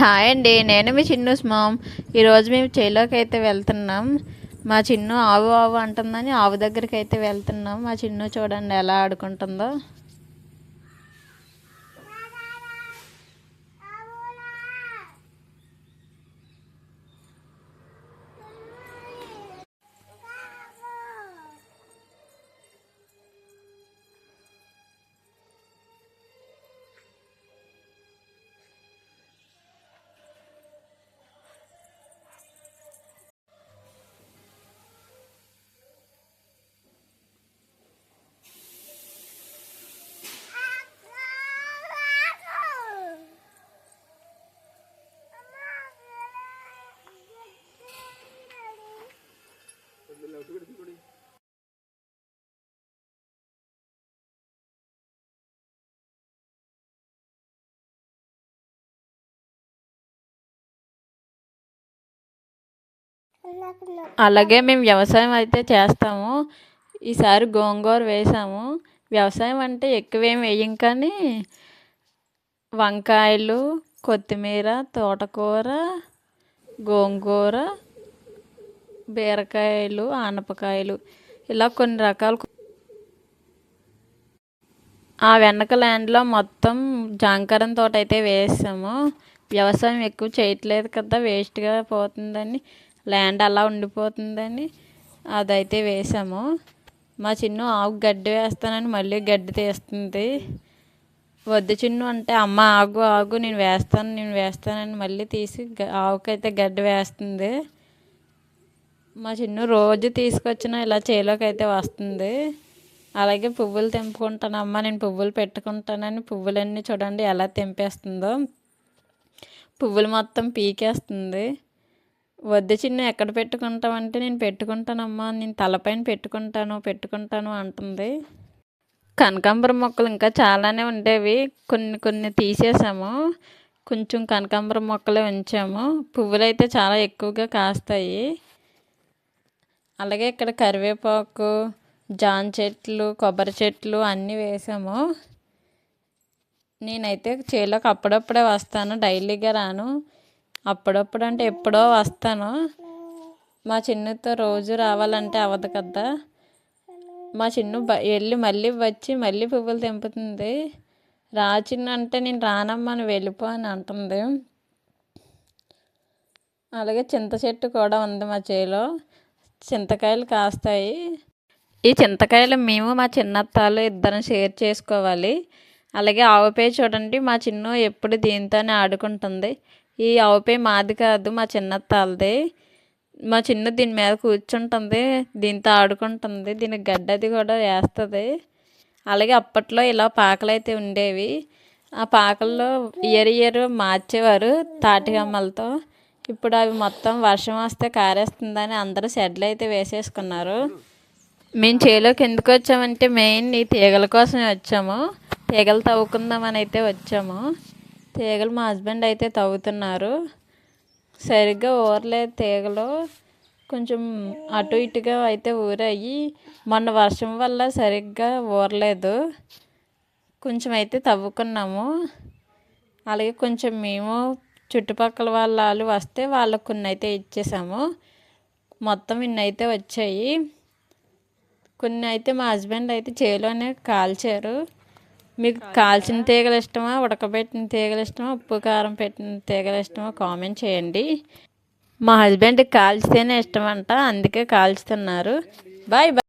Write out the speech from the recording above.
Hi అండి నేను మీ చిన్ను స్మామ్ ఈరోజు మేము చేలోకి అయితే వెళ్తున్నాం. మా చిన్ను ఆవు ఆవు అంటుందని ఆవు దగ్గరికి అయితే వెళ్తున్నాం. మా చిన్ను చూడండి ఎలా ఆడుకుంటుందో. అలాగే మేము వ్యవసాయం అయితే చేస్తాము. ఈసారి గోంగూర వేసాము. వ్యవసాయం అంటే ఎక్కువేం వేయం కానీ వంకాయలు కొత్తిమీర తోటకూర గోంగూర బీరకాయలు ఆనపకాయలు ఇలా కొన్ని రకాల ఆ వెనక ల్యాండ్లో మొత్తం జాంకారం తోట అయితే వేసాము. వ్యవసాయం ఎక్కువ చేయట్లేదు కదా వేస్ట్గా పోతుందని ల్యాండ్ అలా ఉండిపోతుందని అదైతే వేసాము. మా చిన్ను ఆవు గడ్డి వేస్తానని మళ్ళీ గడ్డి తీస్తుంది. వద్దు చిన్ను అంటే అమ్మ ఆగు ఆగు నేను వేస్తాను నేను వేస్తానని మళ్ళీ తీసి ఆవుకైతే గడ్డి వేస్తుంది. మా చిన్ను రోజు తీసుకొచ్చిన ఇలా చేలోకి అయితే వస్తుంది. అలాగే పువ్వులు తెంపుకుంటాను అమ్మ నేను పువ్వులు పెట్టుకుంటానని పువ్వులన్నీ చూడండి ఎలా తెంపేస్తుందో. పువ్వులు మొత్తం పీకేస్తుంది. వద్దు చిన్న ఎక్కడ పెట్టుకుంటావంటే నేను పెట్టుకుంటానమ్మా నేను తలపైన పెట్టుకుంటాను పెట్టుకుంటాను అంటుంది. కనకాంబరం మొక్కలు ఇంకా చాలానే ఉండేవి. కొన్ని కొన్ని తీసేసాము. కొంచెం కనకాంబరం మొక్కలే ఉంచాము. పువ్వులు అయితే చాలా ఎక్కువగా కాస్తాయి. అలాగే ఇక్కడ కరివేపాకు జాన్ చెట్లు కొబ్బరి చెట్లు అన్నీ వేసాము. నేనైతే చేలోకి అప్పుడప్పుడే వస్తాను డైలీగా రాను. అప్పుడప్పుడు అంటే ఎప్పుడో వస్తాను. మా చిన్నతో రోజు రావాలంటే అవ్వదు కదా. మా చిన్ను వెళ్ళి మళ్ళీ వచ్చి మళ్ళీ పువ్వులు తెంపుతుంది. రా చిన్న అంటే నేను రానమ్మా నువ్వు వెళ్ళిపో అని అంటుంది. అలాగే చింత చెట్టు కూడా ఉంది మా చేలో. చింతకాయలు కాస్తాయి. ఈ చింతకాయలు మేము మా చిన్నత్తాలు ఇద్దరం షేర్ చేసుకోవాలి. అలాగే ఆవుపై చూడండి మా చిన్ను ఎప్పుడు దీంతోనే ఆడుకుంటుంది. ఈ ఆవుపై మాది కాదు మా చిన్నత్తాలది మా చిన్న దీని మీద కూర్చుంటుంది దీంతో ఆడుకుంటుంది దీనికి గడ్డది కూడా వేస్తుంది. అలాగే అప్పట్లో ఇలా పాకలు అయితే ఉండేవి. ఆ పాకల్లో ఇయర్ ఇయర్ మార్చేవారు తాటికమ్మలతో. ఇప్పుడు అవి మొత్తం వర్షం వస్తే కారేస్తుందని అందరూ షెడ్లు అయితే వేసేసుకున్నారు. మేము చేలోకి ఎందుకు వచ్చామంటే మెయిన్ ఈ తీగల కోసమే వచ్చాము. తీగలు తవ్వుకుందామని అయితే వచ్చాము. తీగలు మా హస్బెండ్ అయితే తవ్వుతున్నారు. సరిగ్గా ఊరలేదు తీగలు. కొంచెం అటు ఇటుగా అయితే ఊరాయి. మొన్న వర్షం వల్ల సరిగ్గా ఊరలేదు. కొంచెం అయితే తవ్వుకున్నాము. అలాగే కొంచెం మేము చుట్టుపక్కల వాళ్ళ వాళ్ళు వస్తే వాళ్ళకు కొన్ని అయితే ఇచ్చేసాము. మొత్తం ఇన్ని అయితే వచ్చాయి. కొన్ని అయితే మా హస్బెండ్ అయితే చేలోనే కాల్చారు. మీకు కాల్చిన తీగలు ఇష్టమా ఉడకబెట్టిన తీగలు ఇష్టమా ఉప్పు కారం పెట్టిన తీగలు ఇష్టమా కామెంట్ చేయండి. మా హస్బెండ్కి కాల్చితేనే ఇష్టం అంట అందుకే కాల్చుతున్నారు. Bye bye